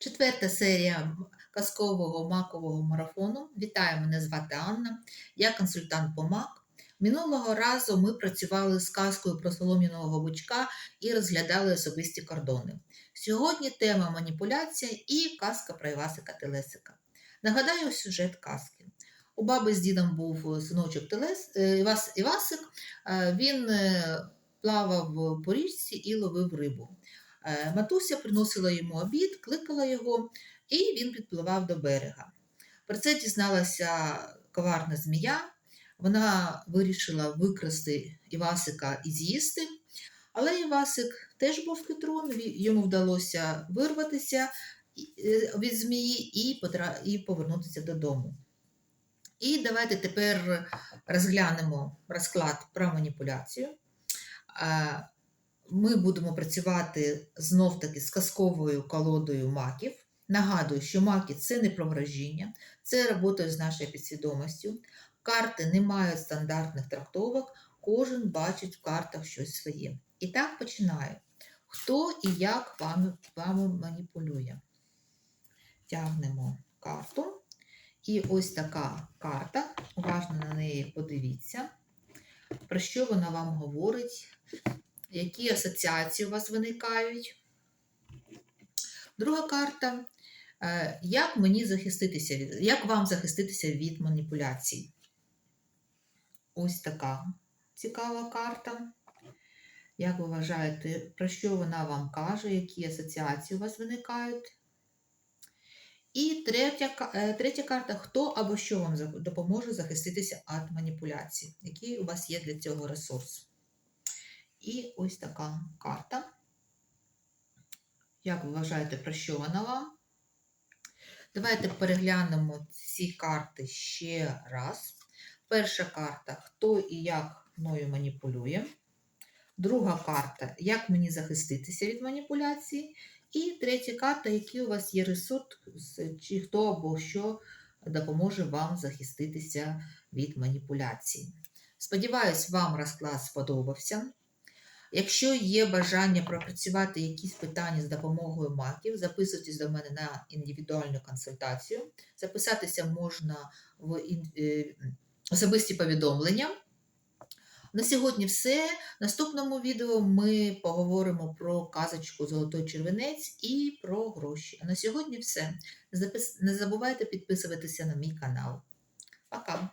Четверта серія казкового макового марафону. Вітаю, мене звати Анна. Я консультант по мак. Минулого разу ми працювали з казкою про солом'яного бучка і розглядали особисті кордони. Сьогодні тема маніпуляція і казка про Івасика Телесика. Нагадаю сюжет казки. У баби з дідом був синочок Телес, е, Івас, Івасик. Е, Він е, плавав по річці і ловив рибу. Е, Матуся приносила йому обід, кликала його, і він підпливав до берега. Про це дізналася коварна змія. Вона вирішила викрасти Івасика і з'їсти, але Івасик теж був хитрун, йому вдалося вирватися е, від змії і, і повернутися додому. І давайте тепер розглянемо розклад про маніпуляцію. Ми будемо працювати знов-таки з казковою колодою маків. Нагадую, що маки це не про вражіння, це робота з нашою підсвідомістю. Карти не мають стандартних трактовок, кожен бачить в картах щось своє. І так починаю. Хто і як вами, вами маніпулює? Тягнемо карту. І ось така карта. Уважно на неї подивіться, про що вона вам говорить, які асоціації у вас виникають. Друга карта. Е, Як мені захиститися як вам захиститися від маніпуляцій? Ось така цікава карта. Як ви вважаєте, про що вона вам каже, які асоціації у вас виникають? І третя, е, третя карта хто або що вам допоможе захиститися від маніпуляцій? Який у вас є для цього ресурс? І ось така карта. Як ви вважаєте, про що вона вам? Давайте переглянемо ці карти ще раз. Перша карта хто і як мною маніпулює. Друга карта як мені захиститися від маніпуляції. І третя карта, який у вас є ресурс, чи хто або що допоможе вам захиститися від маніпуляцій. Сподіваюсь, вам розклад сподобався. Якщо є бажання пропрацювати якісь питання з допомогою маків, записуйтесь до мене на індивідуальну консультацію. Записатися можна в е, особисті повідомлення. На сьогодні все. В наступному відео ми поговоримо про казочку Золотой червенець і про гроші. А на сьогодні все. Не забувайте підписуватися на мій канал. Пока!